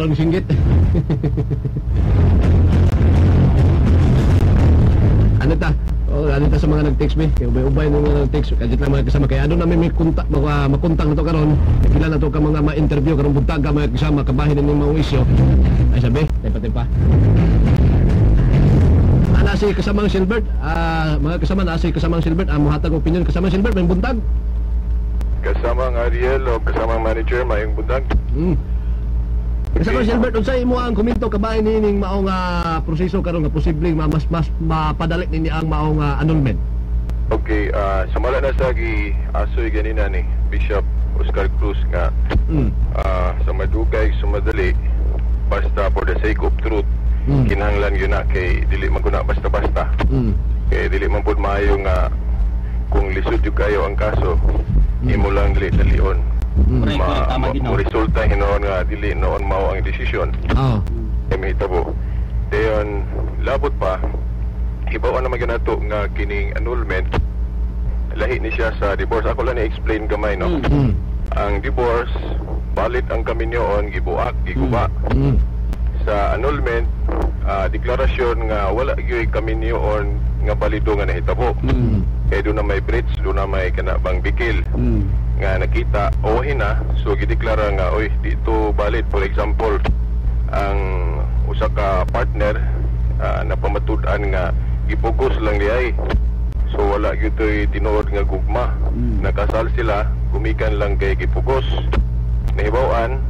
Parang singgit. ano ta? Oh, ano ta sa mga nag-text me? Kaya ubay-ubay nung mga nag-text. Kaya na mga kasama. Kaya ano namin may kunta, mga makuntang na to karon. Kila na to ka mga ma-interview karon buntag ka mga kasama kabahin ng mga isyo. Ay sabi, tempa-tempa. Ana si kasamang Silbert, ah mga kasama na si kasamang Silbert, ah muhatag opinion kasamang Silbert may buntag. Kasamang Ariel o kasamang manager, mayong buntag. Hmm. Kasamang Silbert, unsay mo ang komento kabahin nining mao nga proseso karon nga posibleng ma- mas mas mapadalik nini ang mao nga annulment. Okay, ah sumala na sa gi asoy ganina ni Bishop Oscar Cruz nga Hmm. ah, sa madugay sumadali basta for the sake of truth Hmm. kinahanglan yun na kay dili man guna basta-basta Hmm. kay dili man pud maayo nga kung lisod yung kayo ang kaso imo lang dili dalion Hmm. Correct, correct. Tama, ma, resulta hinoon nga dili noon mao ang desisyon Oh. kay mahitabo dayon labot pa hibaw na maganato nga kining annulment lahi ni siya sa divorce ako lang ni-explain gamay no Mm. Hmm. ang divorce balit ang kaminyoon gibuak giguba Hmm. sa annulment ah, deklarasyon nga wala gyud kaminyoon nga balido nga nahitabo Hmm. kay doon na may breach doon na may kanabang bikil Mm. Nga nakita o hina so gideklara nga oy dito balit for example ang usa ka partner ah, na pamatud-an nga gipugos lang diay so wala gyud toy tinuod nga gugma Mm. nakasal sila gumikan lang kay gipugos nahibaw-an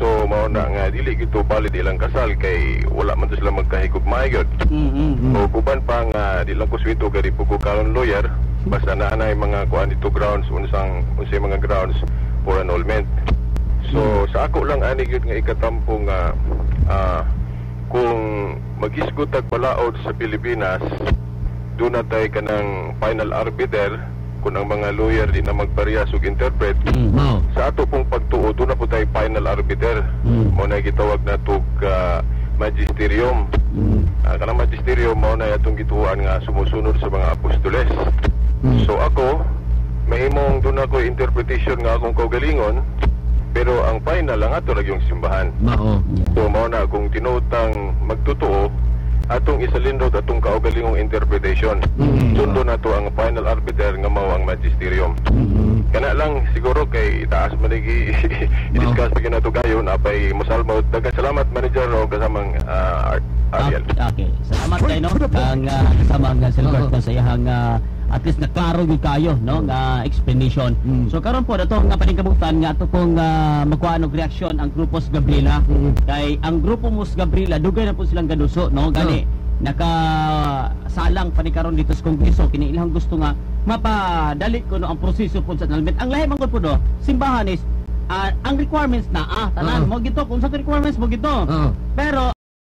so mao na nga dili gyud to balit ilang kasal kay wala man to sila magkahigugma gyud Mm. Mm. Mm. o guban pa nga di lang ko swito gari pugo lawyer basta na anay mga kuan dito grounds unsang unsay mga grounds for annulment. So sa ako lang ani gyud nga ikatampo nga ah, kung magisgot tag palaod sa Pilipinas doon na tayo kanang final arbiter kung ang mga lawyer di na magparehas ug interpret Mm. Sa ato pong pagtuo doon na po tayo final arbiter Mm. mo na gitawag na tug ah, magisterium Mm. Ah, kanang magisterium mao na atong gituan nga sumusunod sa mga apostoles. Mm. So ako mahimong doon ako interpretation nga akong kaugalingon pero ang final lang ato ra yung simbahan. Mao. So mao na kung tinutang magtotoo atong isalindot atong kaugalingong interpretation. Mm. Sundo na to ang final arbiter magisterium. Hmm. Kana lang siguro kay taas man lagi i-discuss pa na to gayon apay mosalmo daghang salamat manager o kasamang ah, Art Ariel. Okay, okay. Salamat kayo no. Ang uh, kasama nga Silbert na sa iyang ah, at least naklaro gyud kayo no nga explanation. Mm. So karon po dato nga paningkabutan nga ato pong uh, magkuha og reaksyon ang grupos Gabriela. Mm. Kay ang grupo Mos Gabriela dugay na po silang gaduso no gani naka salang panikaron dito sa kongreso kini ilang gusto nga mapadali ko no ang proseso po sa annulment. Ang lahi man po do simbahan is ah, ang requirements na ah tanan Oo. mo gito kung sa requirements mo gito. Oo. Pero